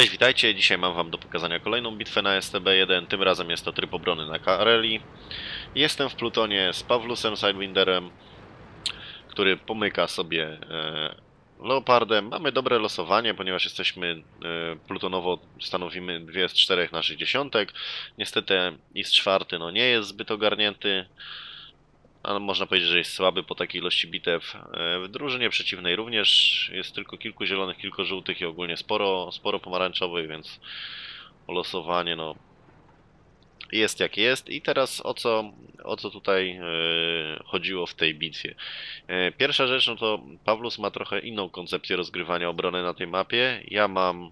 Cześć, witajcie. Dzisiaj mam wam do pokazania kolejną bitwę na STB-1. Tym razem jest to tryb obrony na Kareli. Jestem w Plutonie z Pawlusem Sidewinderem, który pomyka sobie e, Leopardem. Mamy dobre losowanie, ponieważ jesteśmy e, plutonowo, stanowimy dwie z czterech naszych dziesiątek. Niestety IS czwarty no, nie jest zbyt ogarnięty ale można powiedzieć, że jest słaby po takiej ilości bitew. E, W drużynie przeciwnej również jest tylko kilku zielonych, kilku żółtych i ogólnie sporo, sporo pomarańczowych, więc losowanie no jest jak jest. I teraz o co, o co tutaj e, chodziło w tej bitwie. E, Pierwsza rzecz, no to Pawlus ma trochę inną koncepcję rozgrywania obrony na tej mapie. Ja mam,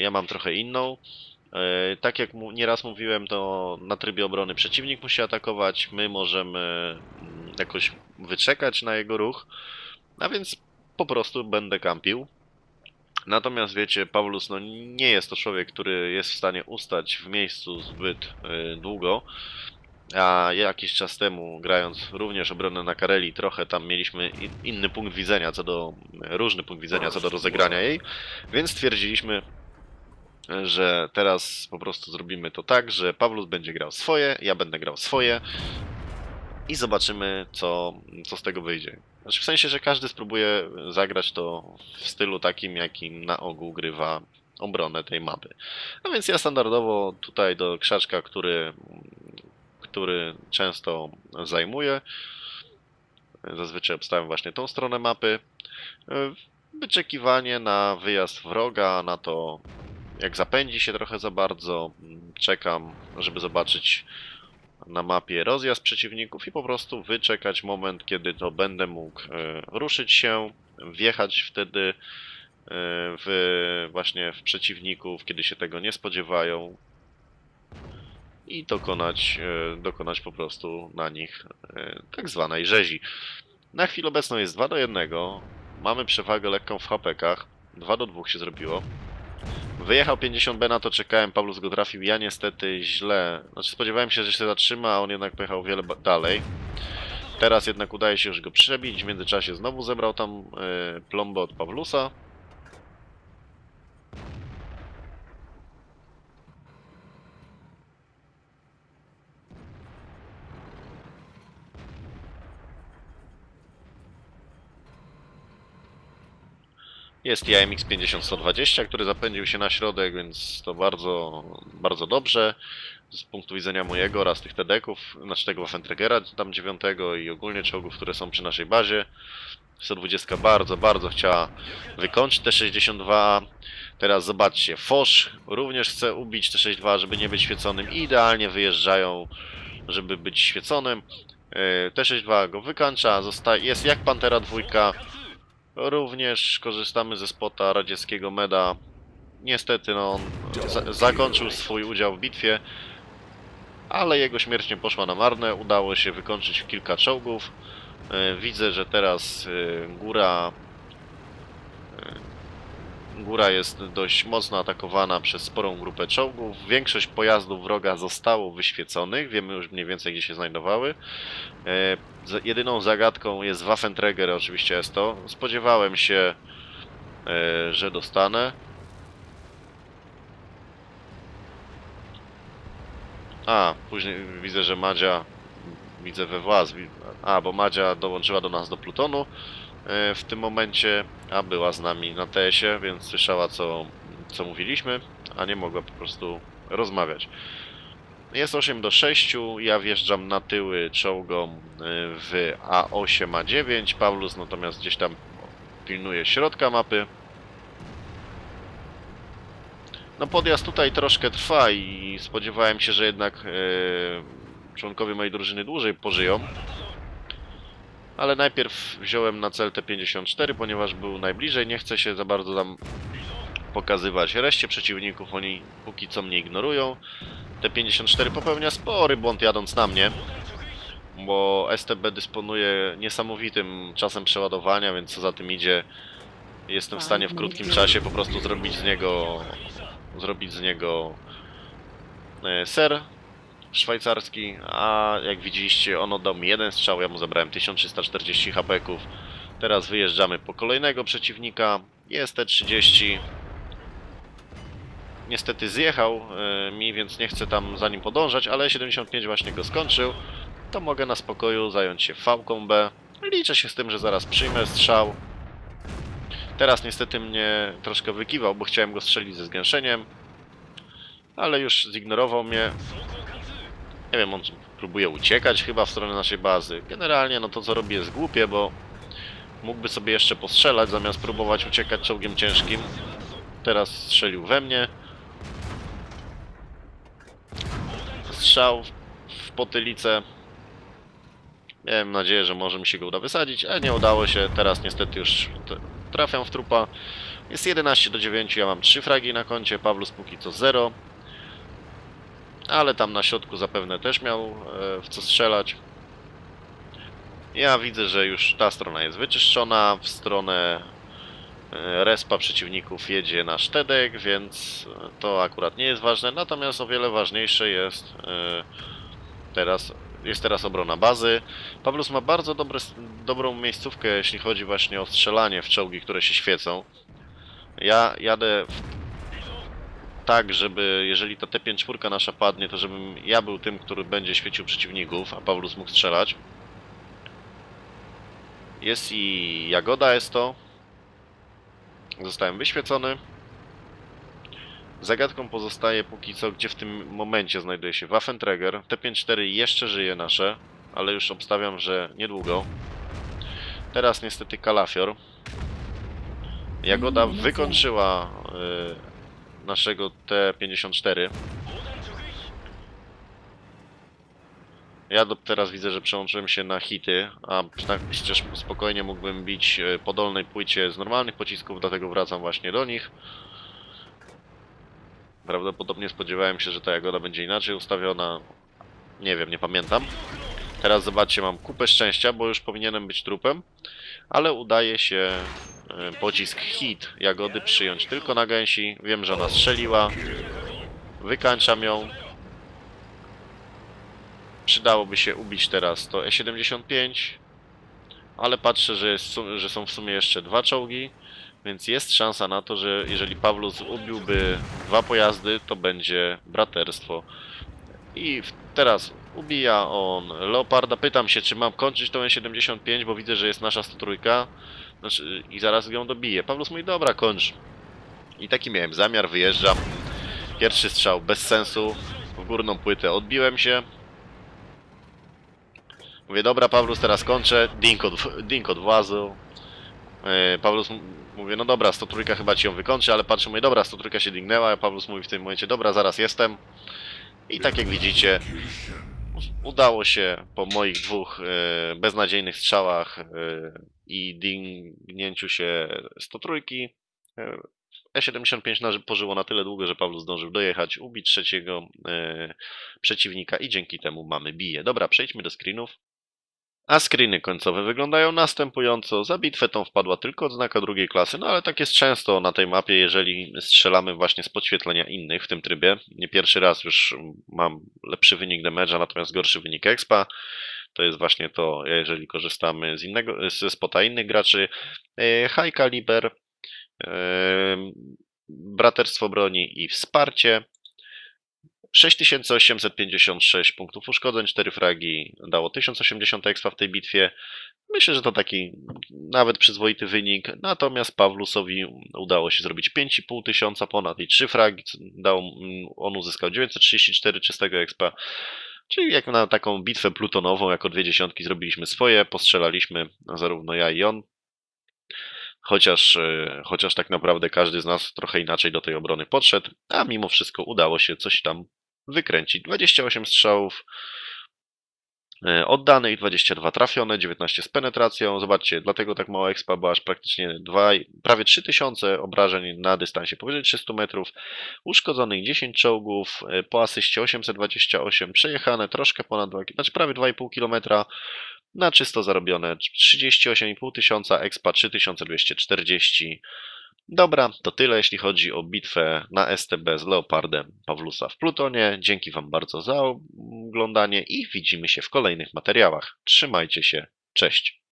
ja mam trochę inną. E, Tak jak nieraz mówiłem, to na trybie obrony przeciwnik musi atakować, my możemy mm, jakoś wyczekać na jego ruch, a więc po prostu będę kampił. Natomiast wiecie, Paulus no, nie jest to człowiek, który jest w stanie ustać w miejscu zbyt e, długo. A jakiś czas temu, grając również obronę na Kareli, trochę tam mieliśmy inny punkt widzenia co do, różny punkt widzenia co do rozegrania jej, więc stwierdziliśmy, że teraz po prostu zrobimy to tak, że Pawlus będzie grał swoje, ja będę grał swoje i zobaczymy, co, co z tego wyjdzie. Znaczy w sensie, że każdy spróbuje zagrać to w stylu takim, jakim na ogół grywa obronę tej mapy. No więc ja standardowo tutaj do krzaczka, który, który często zajmuję, zazwyczaj obstawiam właśnie tą stronę mapy, wyczekiwanie na wyjazd wroga, na to jak zapędzi się trochę za bardzo, mm, czekam, żeby zobaczyć na mapie rozjazd przeciwników i po prostu wyczekać moment, kiedy to będę mógł e, ruszyć się, wjechać wtedy e, w właśnie w przeciwników, kiedy się tego nie spodziewają i dokonać, e, dokonać po prostu na nich tak zwanej rzezi. Na chwilę obecną jest 2 do 1. Mamy przewagę lekką w hapekach. 2 do 2 się zrobiło. Wyjechał 50B, na to czekałem, Paulus go trafił, ja niestety źle, znaczy spodziewałem się, że się zatrzyma, a on jednak pojechał wiele dalej. Teraz jednak udaje się już go przebić, w międzyczasie znowu zebrał tam yy, plombę od Pawlusa. Jest i AMX 50120, który zapędził się na środek, więc to bardzo, bardzo dobrze. Z punktu widzenia mojego oraz tych TD-ków, znaczy tego Waffenträgera tam dziewiątego i ogólnie czołgów, które są przy naszej bazie. 120 bardzo, bardzo chciała wykończyć T62. Teraz zobaczcie, Foch również chce ubić T62, żeby nie być świeconym. Idealnie wyjeżdżają, żeby być świeconym. E, T62 go wykańcza, jest jak Pantera dwójka. Również korzystamy ze spota radzieckiego meda. Niestety, no, on za zakończył swój udział w bitwie, ale jego śmierć nie poszła na marne. Udało się wykończyć kilka czołgów. E, Widzę, że teraz e, góra e, góra jest dość mocno atakowana przez sporą grupę czołgów. Większość pojazdów wroga zostało wyświeconych. Wiemy już mniej więcej, gdzie się znajdowały. E, Jedyną zagadką jest Waffenträger, oczywiście jest to. Spodziewałem się, e, że dostanę. A, później widzę, że Madzia, widzę we włas, wi- a, bo Madzia dołączyła do nas do Plutonu w tym momencie, a była z nami na TS-ie, więc słyszała co, co mówiliśmy, a nie mogła po prostu rozmawiać. Jest 8 do 6, ja wjeżdżam na tyły czołgom y, w A8, A9, Paulus natomiast gdzieś tam pilnuje środka mapy. No podjazd tutaj troszkę trwa i spodziewałem się, że jednak y, członkowie mojej drużyny dłużej pożyją. Ale najpierw wziąłem na cel T54, ponieważ był najbliżej, nie chcę się za bardzo tam pokazywać reszcie przeciwników, oni póki co mnie ignorują. T54 popełnia spory błąd jadąc na mnie, bo STB dysponuje niesamowitym czasem przeładowania, więc co za tym idzie, jestem w stanie w krótkim czasie po prostu zrobić z niego zrobić z niego e, ser szwajcarski, a jak widzieliście on oddał mi jeden strzał, ja mu zabrałem 1340 hapeków. Teraz wyjeżdżamy po kolejnego przeciwnika, jest T30, niestety zjechał e, mi, więc nie chcę tam za nim podążać, ale 75 właśnie go skończył. To mogę na spokoju zająć się fałką B. Liczę się z tym, że zaraz przyjmę strzał. Teraz niestety mnie troszkę wykiwał, bo chciałem go strzelić ze zgęszeniem. Ale już zignorował mnie. Nie wiem, on próbuje uciekać chyba w stronę naszej bazy. Generalnie no to co robi jest głupie, bo mógłby sobie jeszcze postrzelać zamiast próbować uciekać czołgiem ciężkim. Teraz strzelił we mnie. Strzał w potylicę. Miałem nadzieję, że może mi się go uda wysadzić, ale nie udało się. Teraz niestety już trafiam w trupa. Jest 11 do 9, ja mam 3 fragi na koncie, Pawlus póki co 0. Ale tam na środku zapewne też miał e, w co strzelać. Ja widzę, że już ta strona jest wyczyszczona. W stronę e, respa przeciwników jedzie nasz Tedek, więc to akurat nie jest ważne. Natomiast o wiele ważniejsze jest e, teraz jest teraz obrona bazy. Pawlus ma bardzo dobre, dobrą miejscówkę, jeśli chodzi właśnie o strzelanie w czołgi, które się świecą. Ja jadę tak, żeby jeżeli ta T5 nasza padnie, to żebym ja był tym, który będzie świecił przeciwników, a Pawlus mógł strzelać. Jest i Jagoda jest to. Zostałem wyświecony. Zagadką pozostaje póki co, gdzie w tym momencie znajduje się Waffenträger. T54 jeszcze żyje nasze, ale już obstawiam, że niedługo. Teraz niestety Kalafior. Jagoda wykończyła y, naszego T54. Ja teraz widzę, że przełączyłem się na hity, a przecież spokojnie mógłbym bić y, po dolnej płycie z normalnych pocisków, dlatego wracam właśnie do nich. Prawdopodobnie spodziewałem się, że ta jagoda będzie inaczej ustawiona. Nie wiem, nie pamiętam. Teraz zobaczcie, mam kupę szczęścia, bo już powinienem być trupem, ale udaje się e, pocisk hit jagody przyjąć tylko na gęsi. Wiem, że ona strzeliła. Wykańczam ją. Przydałoby się ubić teraz to E75, ale patrzę, że, jest, że są w sumie jeszcze dwa czołgi. Więc jest szansa na to, że jeżeli Pawlus ubiłby dwa pojazdy, to będzie braterstwo. I teraz ubija on Leoparda. Pytam się, czy mam kończyć tą E75, bo widzę, że jest nasza 103. Znaczy, I zaraz ją dobiję. Pawlus mówi, dobra, kończ. I taki miałem zamiar, wyjeżdżam. Pierwszy strzał bez sensu. W górną płytę odbiłem się. Mówię, dobra, Pawlus, teraz kończę. Dink od, dink od włazu. Yy, Pawlus Mówię, no dobra, 103 chyba ci ją wykończy, ale patrzę, mówię, dobra, 103 się dignęła, a Pawlus mówi w tym momencie, dobra, zaraz jestem. I tak jak widzicie, udało się po moich dwóch e, beznadziejnych strzałach e, i dingnięciu się 103 e, E75 pożyło na tyle długo, że Pawlus zdążył dojechać, ubić trzeciego e, przeciwnika i dzięki temu mamy bije. Dobra, przejdźmy do screenów. A screeny końcowe wyglądają następująco. Za bitwę tą wpadła tylko odznaka drugiej klasy, no ale tak jest często na tej mapie, jeżeli strzelamy właśnie z podświetlenia innych w tym trybie. Nie pierwszy raz już mam lepszy wynik damage'a, natomiast gorszy wynik expa. To jest właśnie to, jeżeli korzystamy z innego, ze spota innych graczy. E, high caliber, e, braterstwo broni i wsparcie. 6856 punktów uszkodzeń, 4 fragi dało 1080 expa w tej bitwie. Myślę, że to taki nawet przyzwoity wynik. Natomiast Pawlusowi udało się zrobić 5,5 tysiąca ponad i 3 fragi. Dał, on uzyskał 934 czystego expa. Czyli jak na taką bitwę plutonową, jako dwie dziesiątki zrobiliśmy swoje, postrzelaliśmy zarówno ja i on. Chociaż, e, chociaż tak naprawdę każdy z nas trochę inaczej do tej obrony podszedł, a mimo wszystko udało się coś tam wykręcić. 28 strzałów e, oddanych, 22 trafione, 19 z penetracją. Zobaczcie, dlatego tak mało expa, bo aż praktycznie 2, prawie 3000 obrażeń na dystansie powyżej 300 metrów. Uszkodzonych 10 czołgów, e, po asyście 828, przejechane troszkę ponad 2, znaczy prawie 2,5 km. Na czysto zarobione 38,5 tysiąca, expa 3240. Dobra, to tyle jeśli chodzi o bitwę na STB z Leopardem Pawlusa w Plutonie. Dzięki Wam bardzo za oglądanie i widzimy się w kolejnych materiałach. Trzymajcie się, cześć!